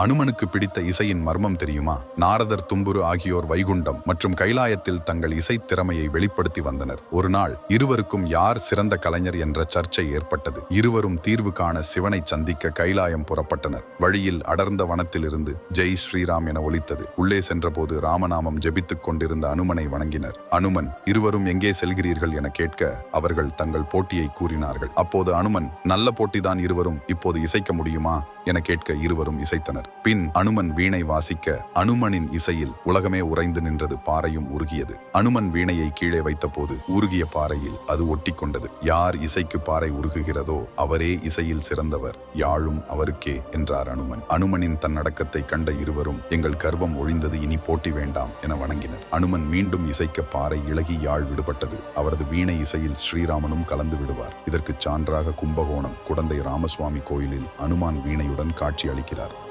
அனுமனுக்கு பிடித்த இசையின் மர்மம் தெரியுமா? நாரதர் தும்புரு ஆகியோர் வைகுண்டம் மற்றும் கைலாயத்தில் தங்கள் இசை திறமையை வெளிப்படுத்தி வந்தனர். ஒரு நாள் இருவருக்கும் யார் சிறந்த கலைஞர் என்ற சர்ச்சை ஏற்பட்டது. இருவரும் தீர்வு காண சிவனை சந்திக்க கைலாயம் புறப்பட்டனர். வழியில் அடர்ந்த வனத்திலிருந்து ஜெய் ஸ்ரீராம் என ஒலித்தது. உள்ளே சென்றபோது ராமநாமம் ஜெபித்துக் கொண்டிருந்த அனுமனை வணங்கினர். அனுமன் இருவரும் எங்கே செல்கிறீர்கள்? என கேட்க அவர்கள் தங்கள் போட்டியை கூறினார்கள். அப்போது அனுமன் நல்ல போட்டிதான் இருவரும். இப்போது இசைக்க முடியுமா? என கேட்க இருவரும் இசைத்தனர். பின் அனுமன் வீணை வாசிக்க அனுமனின் இசையில் உலகமே உறைந்து நின்றது பாறையும் உருகியது. அனுமன் வீணையை கீழே வைத்தபோது உருகிய பாறையில் அது ஒட்டிக்கொண்டது யார் இசைக்கு பாறை உருகுகிறதோ அவரே இசையில் சிறந்தவர். யாழும் அவருக்கே என்றார் அனுமன். அனுமனின் தன்னடக்கத்தை கண்ட இருவரும் எங்கள் கர்வம் ஒழிந்தது இனி போட்டி வேண்டாம் என வணங்கினர். அனுமன் மீண்டும் இசைக்க பாறை இழகி யாழ் விடுபட்டது. அவரது வீணை இசையில் ஸ்ரீராமனும் கலந்து விடுவார். இதற்கு சான்றாக கும்பகோணம் குடந்தை ராமசுவாமி கோயிலில் அனுமான் வீணையுடன் காட்சி அளிக்கிறார்